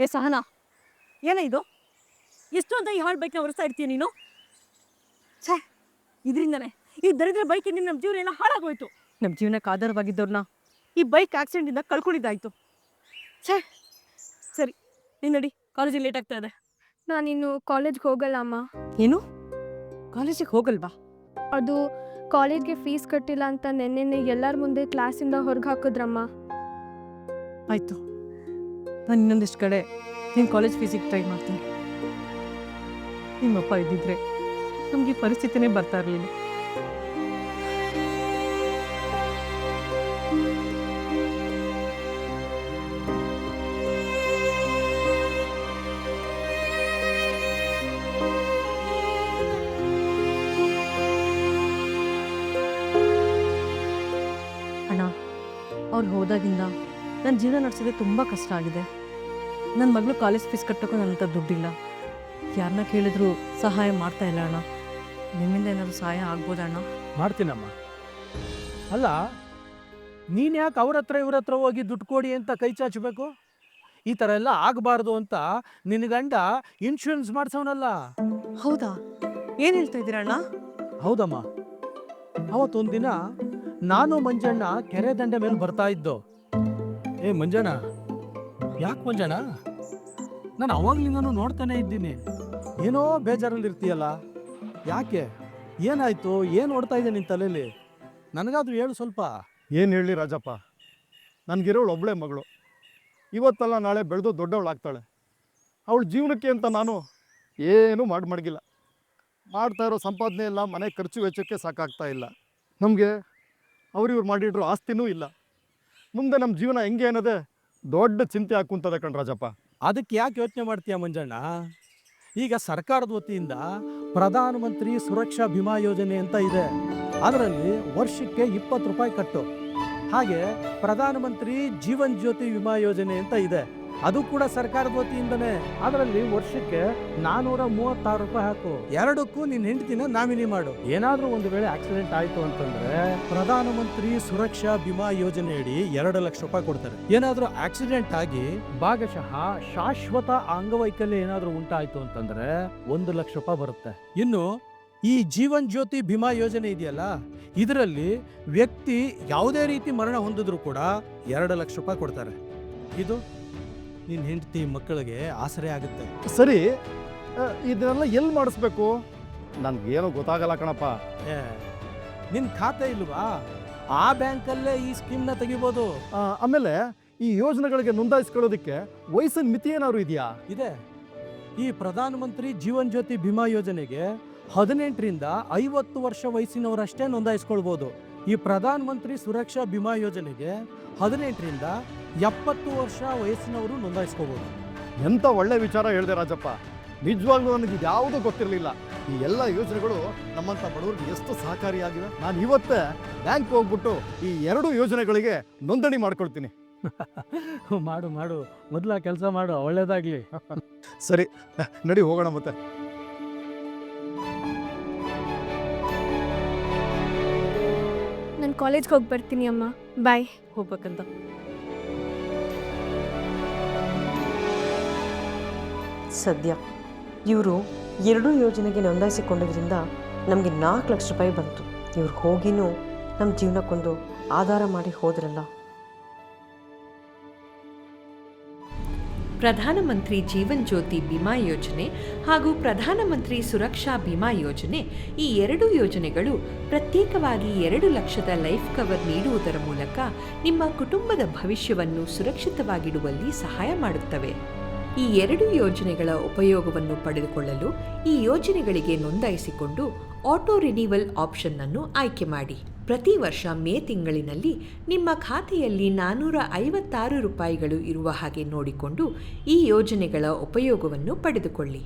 ಏ ಸಹನಾ. ಏನ ಇದು? ಎಷ್ಟು ಅಂತ ಈ ಹಾಳು ಬೈಕ್ನ ಒರೆಸ್ತಾ ಇರ್ತೀಯ ನೀನು? ಛೇ ಇದರಿಂದನೇ. ಈ ದರಿದ್ರ ಬೈಕಿಂದ ನಮ್ಮ ಜೀವನ ಎಲ್ಲ ಹಾಳಾಗೋಯ್ತು. ನಮ್ಮ ಜೀವನಕ್ಕೆ ಆಧಾರವಾಗಿದ್ದವ್ರನ್ನ. ಈ ಬೈಕ್ ಆಕ್ಸಿಡೆಂಟಿಂದ ಕಳ್ಕೊಂಡಿದ್ದಾಯ್ತು. ಛೇ ಸರಿ ನೀನು ನಡಿ. ಕಾಲೇಜಿಗೆ ಲೇಟ್ ಆಗ್ತಾ ಇದೆ. ನಾನಿನ್ನು ಕಾಲೇಜ್ಗೆ ಹೋಗಲ್ಲ ಅಮ್ಮ. ಏನು? ಕಾಲೇಜಿಗೆ ಹೋಗಲ್ವಾ? ಅದು ಕಾಲೇಜ್ಗೆ ಫೀಸ್ ಕಟ್ಟಿಲ್ಲ ಅಂತ ನೆನ್ನೆನೆ ಎಲ್ಲರ ಮುಂದೆ ಕ್ಲಾಸಿಂದ ಹೊರಗೆ ಹಾಕಿದ್ರಮ್ಮ. ಆಯಿತು. ನಾನು ಇನ್ನೊಂದಿಷ್ಟು ಕಡೆ ನಿಮ್ಮ ಕಾಲೇಜ್ ಫೀಸಿಗೆ ಟ್ರೈ ಮಾಡ್ತೀನಿ. ನಿಮ್ಮಪ್ಪ ಇದ್ದಿದ್ರೆ ನಮಗೆ ಈ ಪರಿಸ್ಥಿತಿನೇ ಬರ್ತಾ ಇರಲಿಲ್ಲ. ಅಣ್ಣ, ಅವ್ರು ಹೋದಾಗಿಂದ ನನ್ನ ಜೀವನ ನಡೆಸೋದೇ ತುಂಬ ಕಷ್ಟ ಆಗಿದೆ. ನನ್ನ ಮಗಳು ಕಾಲೇಜ್ ಫೀಸ್ ಕಟ್ಟೋಕ್ಕೂ ನನ್ನ ಹತ್ರ ದುಡ್ಡಿಲ್ಲ. ಯಾರನ್ನ ಕೇಳಿದ್ರು ಸಹಾಯ ಮಾಡ್ತಾ ಇಲ್ಲ ಅಣ್ಣ. ನಿಮ್ಮಿಂದ ಏನಾದರೂ ಸಹಾಯ ಆಗ್ಬೋದಣ್ಣ ಮಾಡ್ತೀನಮ್ಮ. ಅಲ್ಲ ನೀನು ಯಾಕೆ ಅವ್ರ ಹತ್ರ ಇವ್ರ ಹತ್ರ ಹೋಗಿ ದುಡ್ಡು ಕೊಡಿ ಅಂತ ಕೈ ಚಾಚಬೇಕು? ಈ ಥರ ಎಲ್ಲ ಆಗಬಾರ್ದು ಅಂತ ನಿನ್ನ ಗಂಡ ಇನ್ಶೂರೆನ್ಸ್ ಮಾಡ್ಸವನಲ್ಲ. ಹೌದಾ? ಏನು ಹೇಳ್ತಾ ಇದ್ದೀರಾ ಅಣ್ಣ? ಹೌದಮ್ಮ. ಅವತ್ತೊಂದು ದಿನ ನಾನು ಮಂಜಣ್ಣ ಕೆರೆ ದಂಡೆ ಮೇಲೆ ಬರ್ತಾ ಇದ್ದು. ಏ ಮಂಜಾನ. ಯಾಕೆ ಮಂಜಾನ? ನಾನು ಅವಾಗ್ಲಿಂದನೂ ನೋಡ್ತಾನೆ ಇದ್ದೀನಿ. ಏನೋ ಬೇಜಾರಲ್ಲಿ ಇರ್ತೀಯಲ್ಲ ಯಾಕೆ? ಏನಾಯ್ತು? ಏನು ಓಡ್ತಾ ಇದೆ ನಿನ್ನ ತಲೆಯಲ್ಲಿ ನನಗಾದ್ರೂ ಹೇಳು ಸ್ವಲ್ಪ. ಏನು ಹೇಳಿ ರಾಜಪ್ಪ? ನನಗಿರೋಳು ಒಬ್ಬಳೆ ಮಗಳು. ಇವತ್ತಲ್ಲ ನಾಳೆ ಬೆಳೆದು ದೊಡ್ಡವಳಾಗ್ತಾಳೆ. ಅವಳ ಜೀವನಕ್ಕೆ ಅಂತ ನಾನು ಏನೂ ಮಾಡಿ ಮಡಗಿಲ್ಲ. ಮಾಡ್ತಾ ಇರೋ ಸಂಪಾದನೆ ಎಲ್ಲ ಮನೆ ಖರ್ಚು ವೆಚ್ಚಕ್ಕೆ ಸಾಕಾಗ್ತಾ ಇಲ್ಲ. ನಮಗೆ ಅವ್ರಿವ್ರು ಮಾಡಿಡ್ರು ಆಸ್ತಿನೂ ಇಲ್ಲ. ಮುಂದೆ ನಮ್ಮ ಜೀವನ ಹೆಂಗೆ ಅನ್ನೋದೇ ದೊಡ್ಡ ಚಿಂತೆ ಹಾಕುವಂಥದ್ದು ಕಣ್ರಾಜಪ್ಪ ಅದಕ್ಕೆ ಯಾಕೆ ಯೋಚನೆ ಮಾಡ್ತೀಯ ಮಂಜಣ್ಣ? ಈಗ ಸರ್ಕಾರದ ವತಿಯಿಂದ ಪ್ರಧಾನಮಂತ್ರಿ ಸುರಕ್ಷಾ ಬಿಮಾ ಯೋಜನೆ ಅಂತ ಇದೆ. ಅದರಲ್ಲಿ ವರ್ಷಕ್ಕೆ ಇಪ್ಪತ್ತು ರೂಪಾಯಿ ಕಟ್ಟು. ಹಾಗೆ ಪ್ರಧಾನಮಂತ್ರಿ ಜೀವನ್ ಜ್ಯೋತಿ ವಿಮಾ ಯೋಜನೆ ಅಂತ ಇದೆ. ಅದು ಕೂಡ ಸರ್ಕಾರದ ವತಿಯಿಂದನೇ. ಅದರಲ್ಲಿ ವರ್ಷಕ್ಕೆ ನಾನೂರ ಮೂವತ್ತಾರು ರೂಪಾಯಿ ಹಾಕು. ಎರಡಕ್ಕೂ ನಿನ್ನ ಹೆಂಡತಿನ ನಾಮಿನಿ ಮಾಡು. ಏನಾದ್ರೂ ಒಂದು ವೇಳೆ ಆಕ್ಸಿಡೆಂಟ್ ಆಯ್ತು ಅಂತಂದ್ರೆ ಪ್ರಧಾನಮಂತ್ರಿ ಸುರಕ್ಷಾ ಬಿಮಾ ಯೋಜನೆಯಡಿ ಎರಡು ಲಕ್ಷ ರೂಪಾಯಿ ಕೊಡ್ತಾರೆ. ಏನಾದ್ರೂ ಆಕ್ಸಿಡೆಂಟ್ ಆಗಿ ಭಾಗಶಃ ಶಾಶ್ವತ ಅಂಗವೈಕಲ್ಯ ಏನಾದ್ರೂ ಉಂಟಾಯ್ತು ಅಂತಂದ್ರೆ ಒಂದು ಲಕ್ಷ ರೂಪಾಯಿ ಬರುತ್ತೆ. ಇನ್ನು ಈ ಜೀವನ್ ಜ್ಯೋತಿ ಬಿಮಾ ಯೋಜನೆ ಇದೆಯಲ್ಲ ಇದರಲ್ಲಿ ವ್ಯಕ್ತಿ ಯಾವುದೇ ರೀತಿ ಮರಣ ಹೊಂದಿದ್ರು ಕೂಡ ಎರಡು ಲಕ್ಷ ರೂಪಾಯಿ ಕೊಡ್ತಾರೆ. ಇದು ನಿನ್ನ ಹೆಂಡತಿ ಮಕ್ಕಳಿಗೆ ಆಸರೆ ಆಗುತ್ತೆ. ಸರಿ ಇದನ್ನೆಲ್ಲ ಎಲ್ಲಿ ಮಾಡಿಸ್ಬೇಕು? ನನಗೇನು ಗೊತ್ತಾಗಲ್ಲ ಕಣಪ್ಪ. ಏ, ನಿನ್ನ ಖಾತೆ ಇಲ್ವಾ? ಆ ಬ್ಯಾಂಕಲ್ಲೇ ಈ ಸ್ಕೀಮ್ನ ತೆಗಿಬೋದು. ಆ, ಆಮೇಲೆ ಈ ಯೋಜನೆಗಳಿಗೆ ನೋಂದಾಯಿಸ್ಕೊಳ್ಳೋದಕ್ಕೆ ವಯಸ್ಸಿನ ಮಿತಿ ಏನಾದ್ರು ಇದೆಯಾ? ಇದೆ. ಈ ಪ್ರಧಾನಮಂತ್ರಿ ಜೀವನ್ ಜ್ಯೋತಿ ಬಿಮಾ ಯೋಜನೆಗೆ ಹದಿನೆಂಟರಿಂದ ಐವತ್ತು ವರ್ಷ ವಯಸ್ಸಿನವರಷ್ಟೇ ನೋಂದಾಯಿಸ್ಕೊಳ್ಬೋದು. ಈ ಪ್ರಧಾನ ಮಂತ್ರಿ ಸುರಕ್ಷಾ ಬಿಮಾ ಯೋಜನೆಗೆ ಹದಿನೆಂಟರಿಂದ ಎಪ್ಪತ್ತು ವರ್ಷ ವಯಸ್ಸಿನವರು ನೋಂದಾಯಿಸ್ಕೋಬೋದು. ಎಂಥ ಒಳ್ಳೆ ವಿಚಾರ ಹೇಳಿದೆ ರಾಜಪ್ಪ. ನಿಜವಾಗ್ಲೂ ನನಗೆ ಇದ್ಯಾವುದೂ ಗೊತ್ತಿರಲಿಲ್ಲ. ಈ ಎಲ್ಲ ಯೋಜನೆಗಳು ನಮ್ಮಂಥ ಬಡವರಿಗೆ ಎಷ್ಟು ಸಹಕಾರಿಯಾಗಿವೆ? ನಾನು ಇವತ್ತೇ ಬ್ಯಾಂಕ್ ಹೋಗ್ಬಿಟ್ಟು ಈ ಎರಡು ಯೋಜನೆಗಳಿಗೆ ನೋಂದಣಿ ಮಾಡ್ಕೊಳ್ತೀನಿ. ಮಾಡು ಮಾಡು. ಮೊದಲ ಕೆಲಸ ಮಾಡು ಒಳ್ಳೇದಾಗ್ಲಿ. ಸರಿ ನಡಿ ಹೋಗೋಣ ಮತ್ತೆ. ನಾನು ಕಾಲೇಜ್ಗೆ ಹೋಗಿ ಬರ್ತೀನಿ ಅಮ್ಮ. ಬಾಯ್ ಹೋಗ್ಬೇಕಂತ. ಸದ್ಯ ಇವರು ಎರಡೂ ಯೋಜನೆಗೆ ನೋಂದಾಯಿಸಿಕೊಂಡಿದ್ರಿಂದ ನಮಗೆ ನಾಲ್ಕು ಲಕ್ಷ ರೂಪಾಯಿ ಬಂತು. ಇವ್ರು ಹೋಗಿನೂ ನಮ್ಮ ಜೀವನಕ್ಕೊಂದು ಆಧಾರ ಮಾಡಿ ಹೋದ್ರಲ್ಲ. ಪ್ರಧಾನಮಂತ್ರಿ ಜೀವನ್ ಜ್ಯೋತಿ ಬಿಮಾ ಯೋಜನೆ ಹಾಗೂ ಪ್ರಧಾನಮಂತ್ರಿ ಸುರಕ್ಷಾ ಬಿಮಾ ಯೋಜನೆ ಈ ಎರಡು ಯೋಜನೆಗಳು ಪ್ರತ್ಯೇಕವಾಗಿ ಎರಡು ಲಕ್ಷದ ಲೈಫ್ ಕವರ್ ನೀಡುವುದರ ಮೂಲಕ ನಿಮ್ಮ ಕುಟುಂಬದ ಭವಿಷ್ಯವನ್ನು ಸುರಕ್ಷಿತವಾಗಿಡುವಲ್ಲಿ ಸಹಾಯ ಮಾಡುತ್ತವೆ. ಈ ಎರಡು ಯೋಜನೆಗಳ ಉಪಯೋಗವನ್ನು ಪಡೆದುಕೊಳ್ಳಲು ಈ ಯೋಜನೆಗಳಿಗೆ ನೋಂದಾಯಿಸಿಕೊಂಡು ಆಟೋ ರಿನಿವಲ್ ಆಪ್ಷನ್ ಅನ್ನು ಆಯ್ಕೆ ಮಾಡಿ. ಪ್ರತಿ ವರ್ಷ ಮೇ ತಿಂಗಳಿನಲ್ಲಿ ನಿಮ್ಮ ಖಾತೆಯಲ್ಲಿ ನಾನ್ನೂರ ಐವತ್ತಾರು ರೂಪಾಯಿಗಳು ಇರುವ ಹಾಗೆ ನೋಡಿಕೊಂಡು ಈ ಯೋಜನೆಗಳ ಉಪಯೋಗವನ್ನು ಪಡೆದುಕೊಳ್ಳಿ.